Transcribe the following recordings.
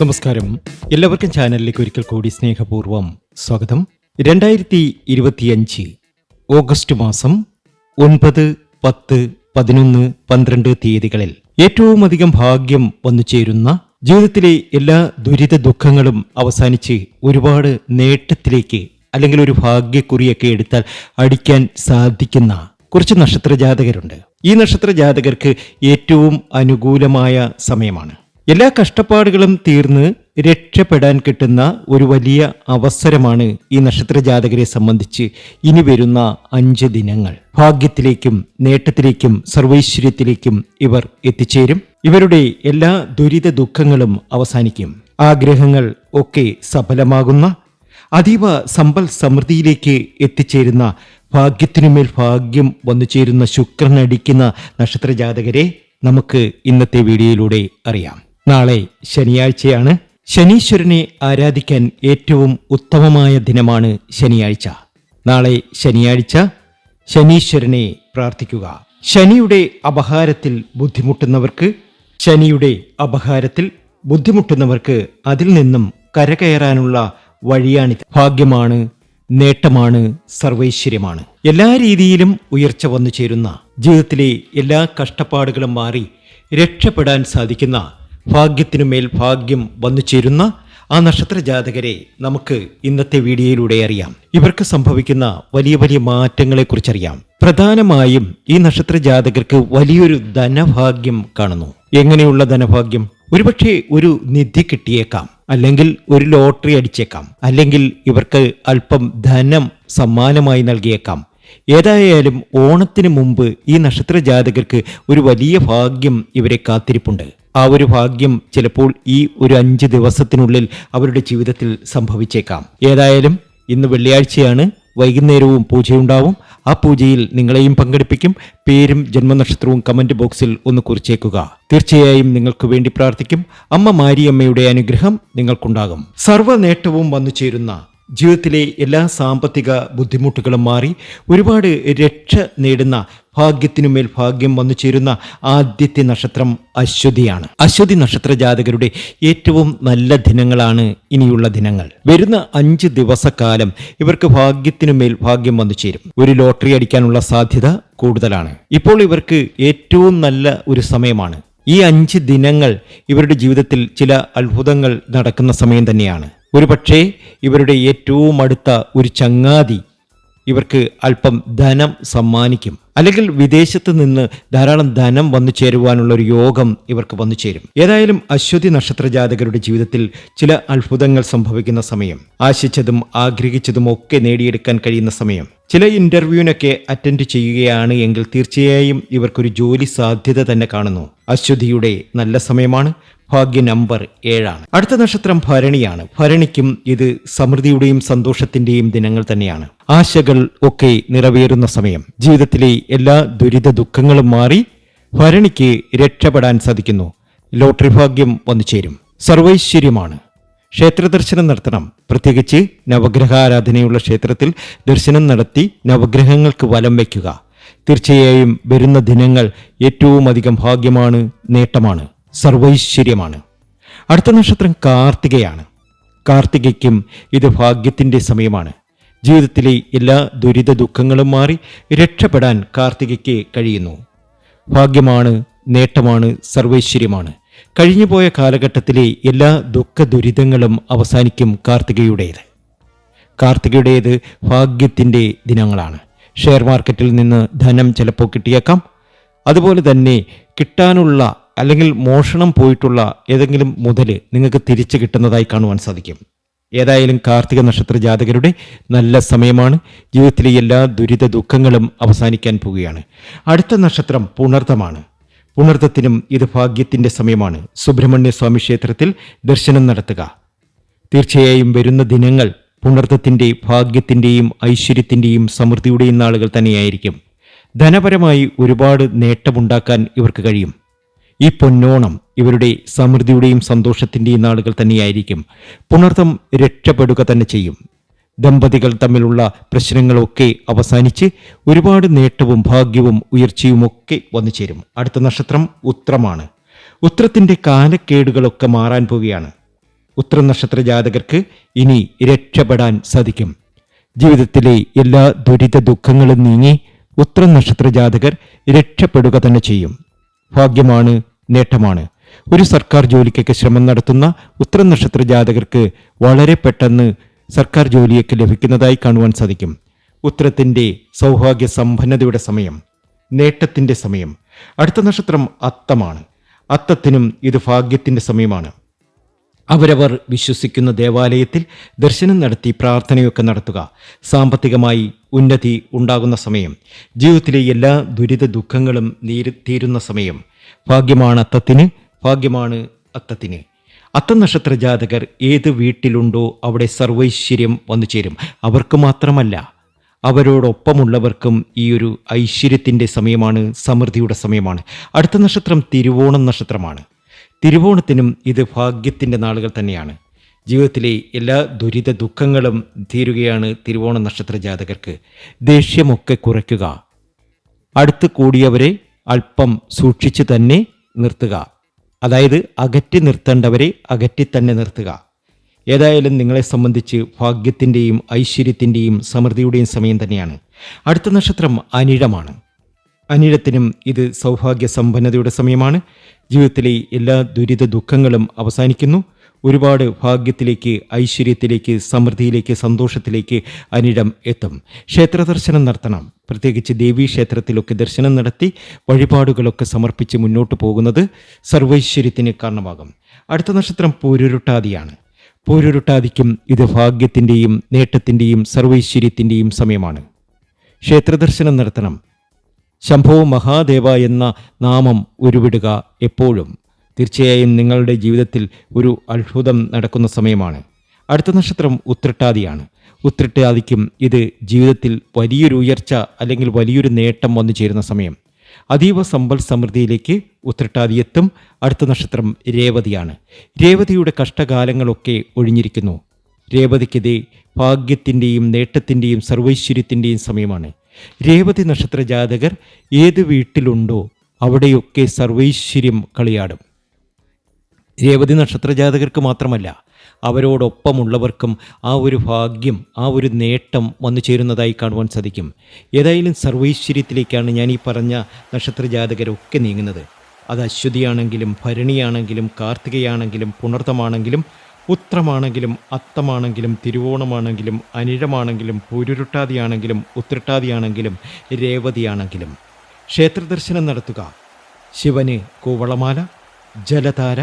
നമസ്കാരം. എല്ലാവർക്കും ചാനലിലേക്ക് ഒരിക്കൽ കൂടി സ്നേഹപൂർവം സ്വാഗതം. രണ്ടായിരത്തി ഇരുപത്തിയഞ്ച് ഓഗസ്റ്റ് മാസം ഒൻപത് പത്ത് പതിനൊന്ന് പന്ത്രണ്ട് തീയതികളിൽ ഏറ്റവും അധികം ഭാഗ്യം വന്നു ചേരുന്ന ജീവിതത്തിലെ എല്ലാ ദുരിത ദുഃഖങ്ങളും അവസാനിച്ച് ഒരുപാട് നേട്ടത്തിലേക്ക് അല്ലെങ്കിൽ ഒരു ഭാഗ്യക്കുറിയൊക്കെ എടുത്താൽ അടിക്കാൻ സാധിക്കുന്ന കുറച്ച് നക്ഷത്ര ജാതകരുണ്ട് ഈ നക്ഷത്ര ജാതകർക്ക് ഏറ്റവും അനുകൂലമായ സമയമാണ്. എല്ലാ കഷ്ടപ്പാടുകളും തീർന്ന് രക്ഷപ്പെടാൻ കിട്ടുന്ന ഒരു വലിയ അവസരമാണ് ഈ നക്ഷത്ര ജാതകരെ സംബന്ധിച്ച് ഇനി വരുന്ന അഞ്ച് ദിനങ്ങൾ. ഭാഗ്യത്തിലേക്കും നേട്ടത്തിലേക്കും സർവൈശ്വര്യത്തിലേക്കും ഇവർ എത്തിച്ചേരും. ഇവരുടെ എല്ലാ ദുരിത ദുഃഖങ്ങളും അവസാനിക്കും. ആഗ്രഹങ്ങൾ ഒക്കെ സഫലമാകുന്ന അതീവ സമ്പൽ സമൃദ്ധിയിലേക്ക് എത്തിച്ചേരുന്ന ഭാഗ്യത്തിനുമേൽ ഭാഗ്യം വന്നു ചേരുന്ന ശുക്രനടിക്കുന്ന നക്ഷത്ര ജാതകരെ നമുക്ക് ഇന്നത്തെ വീഡിയോയിലൂടെ അറിയാം. നാളെ ശനിയാഴ്ചയാണ്. ശനീശ്വരനെ ആരാധിക്കാൻ ഏറ്റവും ഉത്തമമായ ദിനമാണ് ശനിയാഴ്ച. നാളെ ശനിയാഴ്ച ശനീശ്വരനെ പ്രാർത്ഥിക്കുക. ശനിയുടെ അപഹാരത്തിൽ ബുദ്ധിമുട്ടുന്നവർക്ക് ശനിയുടെ അപഹാരത്തിൽ ബുദ്ധിമുട്ടുന്നവർക്ക് അതിൽ നിന്നും കരകയറാനുള്ള വഴിയാണിത് ഭാഗ്യമാണ് നേട്ടമാണ് സർവൈശ്വര്യമാണ്. എല്ലാ രീതിയിലും ഉയർച്ച വന്നു ചേരുന്ന ജീവിതത്തിലെ എല്ലാ കഷ്ടപ്പാടുകളും മാറി രക്ഷപ്പെടാൻ സാധിക്കുന്ന ഭാഗ്യത്തിനുമേൽ ഭാഗ്യം വന്നു ചേരുന്ന ആ നക്ഷത്ര ജാതകരെ നമുക്ക് ഇന്നത്തെ വീഡിയോയിലൂടെ അറിയാം. ഇവർക്ക് സംഭവിക്കുന്ന വലിയ വലിയ മാറ്റങ്ങളെ കുറിച്ചറിയാം പ്രധാനമായും ഈ നക്ഷത്ര ജാതകർക്ക് വലിയൊരു ധനഭാഗ്യം കാണുന്നു. എങ്ങനെയുള്ള ധനഭാഗ്യം? ഒരുപക്ഷെ ഒരു നിധി കിട്ടിയേക്കാം. അല്ലെങ്കിൽ ഒരു ലോട്ടറി അടിച്ചേക്കാം. അല്ലെങ്കിൽ ഇവർക്ക് അല്പം ധനം സമ്മാനമായി നൽകിയേക്കാം. ഏതായാലും ഓണത്തിന് മുമ്പ് ഈ നക്ഷത്ര ജാതകർക്ക് ഒരു വലിയ ഭാഗ്യം ഇവരെ കാത്തിരിപ്പുണ്ട്. ആ ഒരു ഭാഗ്യം ചിലപ്പോൾ ഈ ഒരു അഞ്ച് ദിവസത്തിനുള്ളിൽ അവരുടെ ജീവിതത്തിൽ സംഭവിച്ചേക്കാം. ഏതായാലും ഇന്ന് വെള്ളിയാഴ്ചയാണ്. വൈകുന്നേരവും പൂജയുണ്ടാവും. ആ പൂജയിൽ നിങ്ങളെയും പങ്കെടുപ്പിക്കും. പേരും ജന്മനക്ഷത്രവും കമന്റ് ബോക്സിൽ ഒന്ന് കുറിച്ചേക്കുക. തീർച്ചയായും നിങ്ങൾക്ക് വേണ്ടി പ്രാർത്ഥിക്കും. അമ്മ മാരിയമ്മയുടെ അനുഗ്രഹം നിങ്ങൾക്കുണ്ടാകും. സർവ നേട്ടവും വന്നു ചേരുന്ന ജീവിതത്തിലെ എല്ലാ സാമ്പത്തിക ബുദ്ധിമുട്ടുകളും മാറി ഒരുപാട് രക്ഷ നേടുന്ന ഭാഗ്യത്തിനുമേൽ ഭാഗ്യം വന്നു ചേരുന്ന ആദ്യത്തെ നക്ഷത്രം അശ്വതിയാണ്. അശ്വതി നക്ഷത്ര ജാതകരുടെ ഏറ്റവും നല്ല ദിനങ്ങളാണ് ഇനിയുള്ള ദിനങ്ങൾ. വരുന്ന അഞ്ച് ദിവസക്കാലം ഇവർക്ക് ഭാഗ്യത്തിനുമേൽ ഭാഗ്യം വന്നു ചേരും. ഒരു ലോട്ടറി അടിക്കാനുള്ള സാധ്യത കൂടുതലാണ്. ഇപ്പോൾ ഇവർക്ക് ഏറ്റവും നല്ല ഒരു സമയമാണ്. ഈ അഞ്ച് ദിനങ്ങൾ ഇവരുടെ ജീവിതത്തിൽ ചില അത്ഭുതങ്ങൾ നടക്കുന്ന സമയം തന്നെയാണ്. ഒരുപക്ഷേ ഇവരുടെ ഏറ്റവും അടുത്ത ഒരു ചങ്ങാതി ഇവർക്ക് അല്പം ധനം സമ്മാനിക്കും. അല്ലെങ്കിൽ വിദേശത്ത് നിന്ന് ധാരാളം ധനം വന്നു ചേരുവാനുള്ള ഒരു യോഗം ഇവർക്ക് വന്നു ചേരും. ഏതായാലും അശ്വതി നക്ഷത്ര ജാതകരുടെ ജീവിതത്തിൽ ചില അത്ഭുതങ്ങൾ സംഭവിക്കുന്ന സമയം. ആശിച്ചതും ആഗ്രഹിച്ചതും ഒക്കെ നേടിയെടുക്കാൻ കഴിയുന്ന സമയം. ചില ഇന്റർവ്യൂവിനൊക്കെ അറ്റൻഡ് ചെയ്യുകയാണ് എങ്കിൽ തീർച്ചയായും ഇവർക്കൊരു ജോലി സാധ്യത തന്നെ കാണുന്നു. അശ്വതിയുടെ നല്ല സമയമാണ്. ഭാഗ്യ നമ്പർ ഏഴാണ്. അടുത്ത നക്ഷത്രം ഭരണിയാണ്. ഭരണിക്കും ഇത് സമൃദ്ധിയുടെയും സന്തോഷത്തിന്റെയും ദിനങ്ങൾ തന്നെയാണ്. ആശകൾ ഒക്കെ നിറവേറുന്ന സമയം. ജീവിതത്തിലെ എല്ലാ ദുരിത ദുഃഖങ്ങളും മാറി ഭരണിക്ക് രക്ഷപ്പെടാൻ സാധിക്കുന്നു. ലോട്ടറി ഭാഗ്യം വന്നു ചേരും. സർവൈശ്വര്യമാണ്. ക്ഷേത്ര ദർശനം നടത്തണം. പ്രത്യേകിച്ച് നവഗ്രഹാരാധനയുള്ള ക്ഷേത്രത്തിൽ ദർശനം നടത്തി നവഗ്രഹങ്ങൾക്ക് വലം വയ്ക്കുക. തീർച്ചയായും വരുന്ന ദിനങ്ങൾ ഏറ്റവും അധികം ഭാഗ്യമാണ് നേട്ടമാണ്. സർവൈശ്വര്യമാണ്. അടുത്ത നക്ഷത്രം കാർത്തികയാണ്. കാർത്തികയ്ക്കും ഇത് ഭാഗ്യത്തിന്റെ സമയമാണ്. ജീവിതത്തിലെ എല്ലാ ദുരിത ദുഃഖങ്ങളും മാറി രക്ഷപ്പെടാൻ കാർത്തികയ്ക്ക് കഴിയുന്നു. ഭാഗ്യമാണ് നേട്ടമാണ് സർവൈശ്വര്യമാണ്. കഴിഞ്ഞുപോയ കാലഘട്ടത്തിലെ എല്ലാ ദുഃഖ ദുരിതങ്ങളും അവസാനിക്കും കാർത്തികയുടേത്. കാർത്തികയുടേത് ഭാഗ്യത്തിന്റെ ദിനങ്ങളാണ്. ഷെയർ മാർക്കറ്റിൽ നിന്ന് ധനം ചിലപ്പോൾ കിട്ടിയേക്കാം. അതുപോലെ തന്നെ കിട്ടാനുള്ള അല്ലെങ്കിൽ മോഷണം പോയിട്ടുള്ള ഏതെങ്കിലും മുതൽ നിങ്ങൾക്ക് തിരിച്ചു കിട്ടുന്നതായി കാണുവാൻ സാധിക്കും. ഏതായാലും കാർത്തിക നക്ഷത്ര ജാതകരുടെ നല്ല സമയമാണ്. ജീവിതത്തിലെ എല്ലാ ദുരിത ദുഃഖങ്ങളും അവസാനിക്കാൻ പോവുകയാണ്. അടുത്ത നക്ഷത്രം പുണർത്തമാണ്. പുണർത്തത്തിനും ഇത് ഭാഗ്യത്തിന്റെ സമയമാണ്. സുബ്രഹ്മണ്യ സ്വാമി ക്ഷേത്രത്തിൽ ദർശനം നടത്തുക. തീർച്ചയായും വരുന്ന ദിനങ്ങൾ പുണർത്തത്തിന്റെ ഭാഗ്യത്തിന്റെയും ഐശ്വര്യത്തിന്റെയും സമൃദ്ധിയുടെയും നാളുകൾ തന്നെയായിരിക്കും. ധനപരമായി ഒരുപാട് നേട്ടമുണ്ടാക്കാൻ ഇവർക്ക് കഴിയും. ഈ പൊന്നോണം ഇവരുടെ സമൃദ്ധിയുടെയും സന്തോഷത്തിന്റെയും നാളുകൾ തന്നെയായിരിക്കും. പുണർത്തം രക്ഷപ്പെടുക തന്നെ ചെയ്യും. ദമ്പതികൾ തമ്മിലുള്ള പ്രശ്നങ്ങളൊക്കെ അവസാനിച്ച് ഒരുപാട് നേട്ടവും ഭാഗ്യവും ഉയർച്ചയും ഒക്കെ വന്നു ചേരും. അടുത്ത നക്ഷത്രം ഉത്രമാണ്. ഉത്രത്തിന്റെ കാലക്കേടുകളൊക്കെ മാറാൻ പോവുകയാണ്. ഉത്ര നക്ഷത്ര ജാതകർക്ക് ഇനി രക്ഷപ്പെടാൻ സാധിക്കും. ജീവിതത്തിലെ എല്ലാ ദുരിത ദുഃഖങ്ങളും നീങ്ങി ഉത്ര നക്ഷത്ര ജാതകർ രക്ഷപ്പെടുക തന്നെ ചെയ്യും. ഭാഗ്യമാണ് നേട്ടമാണ്. ഒരു സർക്കാർ ജോലിക്കൊക്കെ ശ്രമം നടത്തുന്ന ഉത്തര നക്ഷത്ര ജാതകർക്ക് വളരെ പെട്ടെന്ന് സർക്കാർ ജോലിയൊക്കെ ലഭിക്കുന്നതായി കാണുവാൻ സാധിക്കും. ഉത്തരത്തിന്റെ സൗഭാഗ്യ സമ്പന്നതയുടെ സമയം നേട്ടത്തിന്റെ സമയം. അടുത്ത നക്ഷത്രം അത്തമാണ്. അത്തത്തിനും ഇത് ഭാഗ്യത്തിന്റെ സമയമാണ്. അവരവർ വിശ്വസിക്കുന്ന ദേവാലയത്തിൽ ദർശനം നടത്തി പ്രാർത്ഥനയൊക്കെ നടത്തുക. സാമ്പത്തികമായി ഉന്നതി ഉണ്ടാകുന്ന സമയം ജീവിതത്തിലെ എല്ലാ ദുരിത ദുഃഖങ്ങളും തീരുന്ന സമയം. ഭാഗ്യമാണ് അത്തത്തിന് ഭാഗ്യമാണ് അത്തത്തിന്. അത്ത നക്ഷത്ര ജാതകർ ഏത് വീട്ടിലുണ്ടോ അവിടെ സർവൈശ്വര്യം വന്നു ചേരും. അവർക്ക് മാത്രമല്ല അവരോടൊപ്പമുള്ളവർക്കും ഈ ഒരു ഐശ്വര്യത്തിന്റെ സമയമാണ് സമൃദ്ധിയുടെ സമയമാണ്. അടുത്ത നക്ഷത്രം തിരുവോണം നക്ഷത്രമാണ്. തിരുവോണത്തിനും ഇത് ഭാഗ്യത്തിന്റെ നാളുകൾ തന്നെയാണ്. ജീവിതത്തിലെ എല്ലാ ദുരിത ദുഃഖങ്ങളും തീരുകയാണ് തിരുവോണ നക്ഷത്ര ജാതകർക്ക് ദേഷ്യമൊക്കെ കുറയ്ക്കുക. അടുത്ത് കൂടിയവരെ അല്പം സൂക്ഷിച്ചു തന്നെ നിർത്തുക. അതായത് അകറ്റി നിർത്തേണ്ടവരെ അകറ്റി തന്നെ നിർത്തുക. ഏതായാലും നിങ്ങളെ സംബന്ധിച്ച് ഭാഗ്യത്തിന്റെയും ഐശ്വര്യത്തിന്റെയും സമൃദ്ധിയുടെയും സമയം തന്നെയാണ്. അടുത്ത നക്ഷത്രം അനിഴമാണ്. അനിഴത്തിനും ഇത് സൗഭാഗ്യ സമ്പന്നതയുടെ സമയമാണ്. ജീവിതത്തിലെ എല്ലാ ദുരിത ദുഃഖങ്ങളും അവസാനിക്കുന്നു. ഒരുപാട് ഭാഗ്യത്തിലേക്ക് ഐശ്വര്യത്തിലേക്ക് സമൃദ്ധിയിലേക്ക് സന്തോഷത്തിലേക്ക് അനിടം എത്തും. ക്ഷേത്ര ദർശനം നടത്തണം. പ്രത്യേകിച്ച് ദേവീ ക്ഷേത്രത്തിലൊക്കെ ദർശനം നടത്തി വഴിപാടുകളൊക്കെ സമർപ്പിച്ച് മുന്നോട്ട് പോകുന്നത് സർവൈശ്വര്യത്തിന് കാരണമാകും. അടുത്ത നക്ഷത്രം പൂരുരുട്ടാതിയാണ്. പൂരുരുട്ടാതിക്കും ഇത് ഭാഗ്യത്തിന്റെയും നേട്ടത്തിന്റെയും സർവൈശ്വര്യത്തിന്റെയും സമയമാണ്. ക്ഷേത്രദർശനം നടത്തണം. ശംഭോ മഹാദേവ എന്ന നാമം ഉരുവിടുക എപ്പോഴും. തീർച്ചയായും നിങ്ങളുടെ ജീവിതത്തിൽ ഒരു അത്ഭുതം നടക്കുന്ന സമയമാണ്. അടുത്ത നക്ഷത്രം ഉത്രട്ടാതിയാണ്. ഉത്രട്ടാതിക്കും ഇത് ജീവിതത്തിൽ വലിയൊരു ഉയർച്ച അല്ലെങ്കിൽ വലിയൊരു നേട്ടം വന്നു ചേരുന്ന സമയം. അതീവ സമ്പൽ സമൃദ്ധിയിലേക്ക് ഉത്രട്ടാതി എത്തും അടുത്ത നക്ഷത്രം രേവതിയാണ്. രേവതിയുടെ കഷ്ടകാലങ്ങളൊക്കെ ഒഴിഞ്ഞിരിക്കുന്നു. രേവതിക്കെതിരെ ഭാഗ്യത്തിന്റെയും നേട്ടത്തിന്റെയും സർവൈശ്വര്യത്തിന്റെയും സമയമാണ്. രേവതി നക്ഷത്ര ജാതകർ ഏത് വീട്ടിലുണ്ടോ അവിടെയൊക്കെ സർവൈശ്വര്യം കളിയാടും. രേവതി നക്ഷത്ര ജാതകർക്ക് മാത്രമല്ല അവരോടൊപ്പമുള്ളവർക്കും ആ ഒരു ഭാഗ്യം ആ ഒരു നേട്ടം വന്നു ചേരുന്നതായി കാണുവാൻ സാധിക്കും. ഏതായാലും സർവൈശ്വര്യത്തിലേക്കാണ് ഞാൻ ഈ പറഞ്ഞ നക്ഷത്ര ജാതകരൊക്കെ നീങ്ങുന്നത്. അത് അശ്വതിയാണെങ്കിലും ഭരണിയാണെങ്കിലും കാർത്തികയാണെങ്കിലും പുണർത്തമാണെങ്കിലും ഉത്രമാണെങ്കിലും അത്തമാണെങ്കിലും തിരുവോണമാണെങ്കിലും അനിഴമാണെങ്കിലും പൂരുരുട്ടാതിയാണെങ്കിലും ഉത്രട്ടാതിയാണെങ്കിലും രേവതിയാണെങ്കിലും. ക്ഷേത്രദർശനം നടത്തുക. ശിവന് കൂവളമാല ജലധാര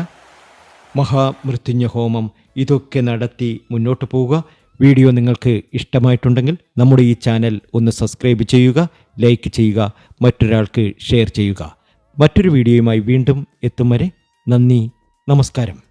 മഹാമൃത്യുഞ്ജ ഹോമം ഇതൊക്കെ നടത്തി മുന്നോട്ട് പോവുക. വീഡിയോ നിങ്ങൾക്ക് ഇഷ്ടമായിട്ടുണ്ടെങ്കിൽ നമ്മുടെ ഈ ചാനൽ ഒന്ന് സബ്സ്ക്രൈബ് ചെയ്യുക ലൈക്ക് ചെയ്യുക മറ്റൊരാൾക്ക് ഷെയർ ചെയ്യുക. മറ്റൊരു വീഡിയോയുമായി വീണ്ടും എത്തും വരെ നന്ദി നമസ്കാരം.